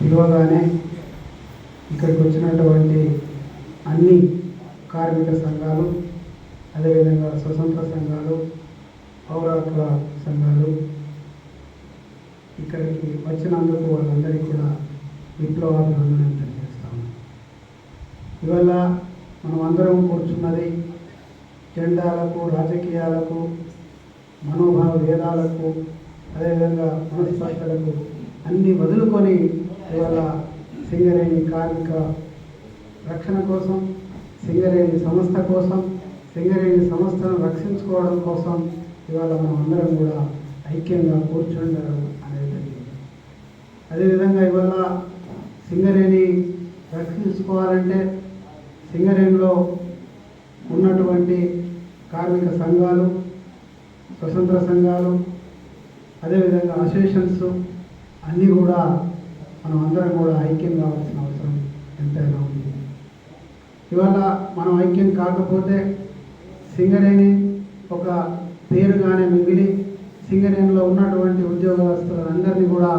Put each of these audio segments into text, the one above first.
పిలవగానే ఇక్కడికి వచ్చినటువంటి అన్ని కార్మిక సంఘాలు అదేవిధంగా స్వతంత్ర సంఘాలు పౌరాత్వ సంఘాలు ఇక్కడికి వచ్చినందుకు వాళ్ళందరికీ కూడా విప్లవాభినందనలు తెలియజేస్తాము ఇవాళ మనం అందరం కూర్చున్నది జెండాలకు రాజకీయాలకు మనోభావ భేదాలకు అదేవిధంగా మనస్పష్టలకు అన్నీ వదులుకొని ఇవాళ సింగరేణి కార్మిక రక్షణ కోసం సింగరేణి సంస్థ కోసం సింగరేణి సంస్థను రక్షించుకోవడం కోసం ఇవాళ మనం అందరం కూడా ఐక్యంగా కూర్చుండడం అనేది జరిగింది. అదేవిధంగా ఇవాళ సింగరేణి రక్షించుకోవాలంటే సింగరేణిలో ఉన్నటువంటి కార్మిక సంఘాలు స్వతంత్ర సంఘాలు అదేవిధంగా అసోసియేషన్స్ అన్నీ కూడా మనం అందరం కూడా ఐక్యం కావాల్సిన అవసరం ఎంతైనా ఉంది. ఇవాళ మనం ఐక్యం కాకపోతే సింగరేణి ఒక పేరుగానే మిగిలి సింగరేణిలో ఉన్నటువంటి ఉద్యోగస్తులందరినీ కూడా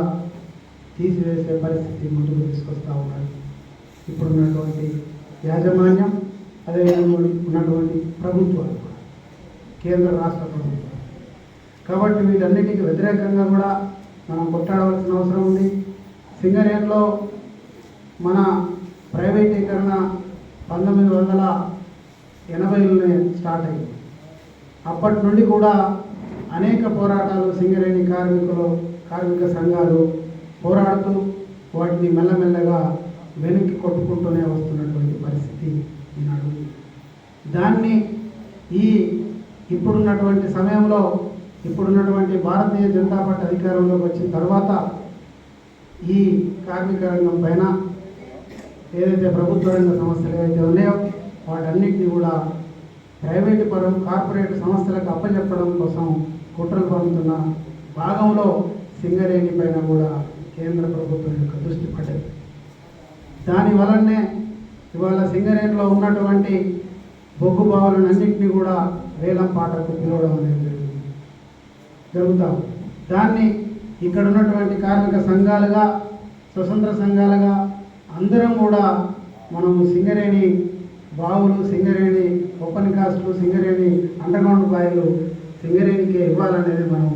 తీసివేసే పరిస్థితి ముందుకు తీసుకొస్తూ ఉన్నారు. ఇప్పుడున్నటువంటి యాజమాన్యం అదేవిధంగా ఉన్నటువంటి ప్రభుత్వాలు కూడా కేంద్ర రాష్ట్ర ప్రభుత్వాలు. కాబట్టి వీటన్నిటికీ వ్యతిరేకంగా కూడా మనం కొట్టాడవలసిన అవసరం ఉంది. సింగరేణిలో మన ప్రైవేటీకరణ పంతొమ్మిది వందల ఎనభైలోనే స్టార్ట్ అయింది. అప్పటి నుండి కూడా అనేక పోరాటాలు సింగరేణి కార్మికులు కార్మిక సంఘాలు పోరాడుతూ వాటిని మెల్లమెల్లగా వెనక్కి కొట్టుకుంటూనే వస్తున్నటువంటి పరిస్థితి ఈనాడు దాన్ని ఈ ఇప్పుడున్నటువంటి సమయంలో ఇప్పుడున్నటువంటి భారతీయ జనతా పార్టీ అధికారంలోకి వచ్చిన తర్వాత ఈ కార్మిక రంగం పైన ఏదైతే ప్రభుత్వ రంగ సంస్థలు ఏవైతే ఉన్నాయో వాటన్నిటిని కూడా ప్రైవేటు పరం కార్పొరేట్ సంస్థలకు అప్పచెప్పడం కోసం కుట్రలు పడుతున్న భాగంలో సింగరేణి పైన కూడా కేంద్ర ప్రభుత్వం యొక్క దృష్టి పడ్డది. దాని వలనే ఇవాళ సింగరేణిలో ఉన్నటువంటి బొగ్గు బావులన్నింటినీ కూడా వేలం పాటకు పిలవడం అనేది జరుగుతాం దాన్ని ఇక్కడ ఉన్నటువంటి కార్మిక సంఘాలుగా స్వతంత్ర సంఘాలుగా అందరం కూడా మనము సింగరేణి బావులు సింగరేణి ఓపెన్ కాస్ట్లు సింగరేణి అండర్గ్రౌండ్ బాయిలు సింగరేణికే ఇవ్వాలనేది మనం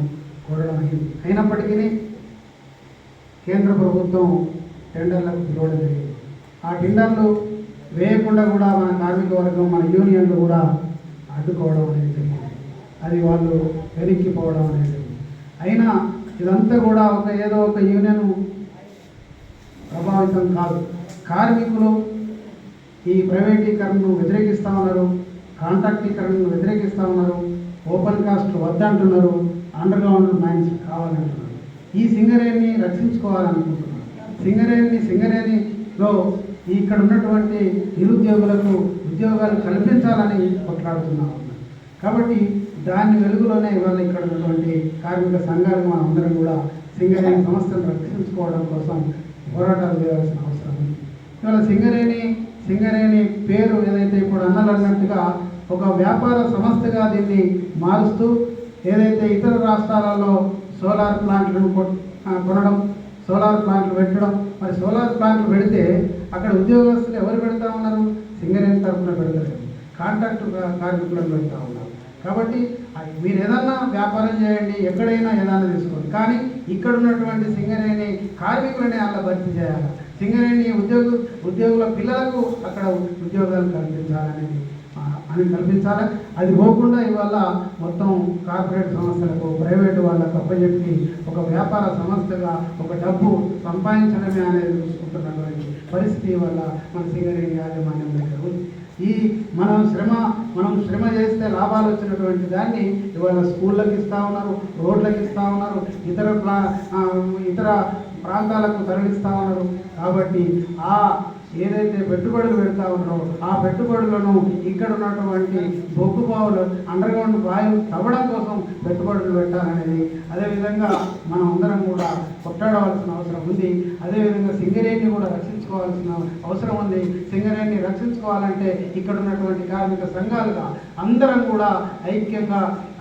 కోరడం అయింది. అయినప్పటికీ కేంద్ర ప్రభుత్వం టెండర్లకు పిలవడం జరిగింది. ఆ టెండర్లు వేయకుండా కూడా మన కార్మిక వర్గం మన యూనియన్లు కూడా అడ్డుకోవడం అనేది జరిగింది. అది వాళ్ళు వెనక్కిపోవడం అనేది. అయినా ఇదంతా కూడా ఒక ఏదో ఒక యూనియన్ ప్రభావితం కాదు. కార్మికులు ఈ ప్రైవేటీకరణను వ్యతిరేకిస్తూ ఉన్నారు కాంట్రాక్టీకరణను వ్యతిరేకిస్తూ ఉన్నారు ఓపెన్ కాస్ట్ వద్దంటున్నారు అండర్ గ్రౌండ్ మైన్స్ కావాలంటున్నారు. ఈ సింగరేణిని రక్షించుకోవాలనుకుంటున్నారు. సింగరేణిని సింగరేణిలో ఇక్కడ ఉన్నటువంటి నిరుద్యోగులకు ఉద్యోగాలు కల్పించాలని కొట్లాడుతున్నాం కాబట్టి దాని వెలుగులోనే ఇవాళ ఇక్కడ ఉన్నటువంటి కార్మిక సంఘాలు మనం అందరం కూడా సింగరేణి సంస్థను రక్షించుకోవడం కోసం పోరాటాలు చేయాల్సిన అవసరం ఉంది. ఇవాళ సింగరేణి సింగరేణి పేరు ఏదైతే ఇప్పుడు అన్నలు అన్నట్టుగా ఒక వ్యాపార సంస్థగా దీన్ని మారుస్తూ ఏదైతే ఇతర రాష్ట్రాలలో సోలార్ ప్లాంట్లను కొనడం సోలార్ ప్లాంట్లు పెట్టడం మరి సోలార్ ప్లాంట్లు పెడితే అక్కడ ఉద్యోగస్తులు ఎవరు పెడతా ఉన్నారు? సింగరేణి తరఫున పెడతారు. కాంట్రాక్ట్ కార్మికులను పెడతా ఉన్నారు. కాబట్టి అది మీరు ఏదన్నా వ్యాపారం చేయండి ఎక్కడైనా ఏదైనా తీసుకోండి. కానీ ఇక్కడ ఉన్నటువంటి సింగరేణి కార్మికులనే అలా భర్తీ చేయాలి. సింగరేణి ఉద్యోగ ఉద్యోగుల పిల్లలకు అక్కడ ఉద్యోగాలు కల్పించాలనేది అని కల్పించాలి. అది పోకుండా ఇవాళ మొత్తం కార్పొరేట్ సంస్థలకు ప్రైవేటు వాళ్ళకు అప్పచెప్పి ఒక వ్యాపార సంస్థగా ఒక డబ్బు సంపాదించడమే అనేది చూసుకుంటున్నటువంటి పరిస్థితి వల్ల మన సింగరేణి యాజమాన్యం దగ్గర ఉంది. ఈ మనం శ్రమ మనం శ్రమ చేస్తే లాభాలు వచ్చినటువంటి దాన్ని ఇవాళ స్కూళ్ళకి ఇస్తా ఉన్నారు రోడ్లకు ఇస్తూ ఉన్నారు ఇతర ప్రా ఇతర ప్రాంతాలకు తరలిస్తూ ఉన్నారు. కాబట్టి ఆ ఏదైతే పెట్టుబడులు పెడతా ఉన్నారో ఆ పెట్టుబడులను ఇక్కడ ఉన్నటువంటి బొగ్గు బావులు అండర్ గ్రౌండ్ బావులు తవ్వడం కోసం పెట్టుబడులు పెట్టాలనేది. అదేవిధంగా మనం అందరం కూడా కొట్టాడవలసిన అవసరం ఉంది. అదేవిధంగా సింగరేణిని కూడా రక్షించుకోవాల్సిన అవసరం ఉంది. సింగరేణిని రక్షించుకోవాలంటే ఇక్కడ ఉన్నటువంటి కార్మిక సంఘాలుగా అందరం కూడా ఐక్యంగా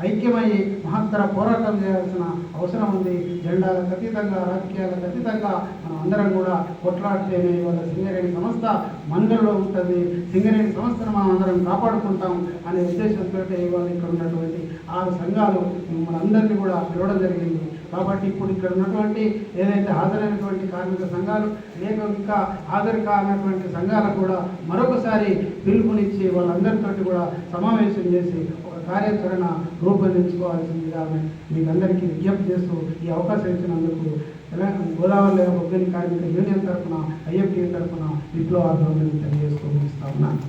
ఐక్యమై మహత్తర పోరాటం చేయాల్సిన అవసరం ఉంది. జెండాలకు అతీతంగా రాజకీయాలకు అతీతంగా మనం అందరం కూడా కొట్లాడితేనే ఇవాళ సింగరేణి సంస్థ మందరిలో ఉంటుంది. సింగరేణి సంస్థను మనం అందరం కాపాడుకుంటాం అనే ఉద్దేశంతో ఇవాళ ఇక్కడ ఉన్నటువంటి ఆరు సంఘాలు మిమ్మల్ని అందరినీ కూడా పిలవడం జరిగింది. కాబట్టి ఇప్పుడు ఇక్కడ ఉన్నటువంటి ఏదైతే హాజరైనటువంటి కార్మిక సంఘాలు లేక ఇంకా హాజరు కానటువంటి సంఘాలకు కూడా మరొకసారి పిలుపునిచ్చి వాళ్ళందరితోటి కూడా సమావేశం చేసి ఒక కార్యాచరణ రూపొందించుకోవాల్సిందిగా మీకు అందరికీ విజ్ఞప్తి చేస్తూ ఈ అవకాశం ఇచ్చినందుకు తెలంగాణ గోదావరి బొగ్గని కార్మిక యూనియన్ తరఫున ఐఎఫ్టీ తరఫున విప్లవార్థం తెలియజేస్తూ ముగిస్తా ఉన్నాను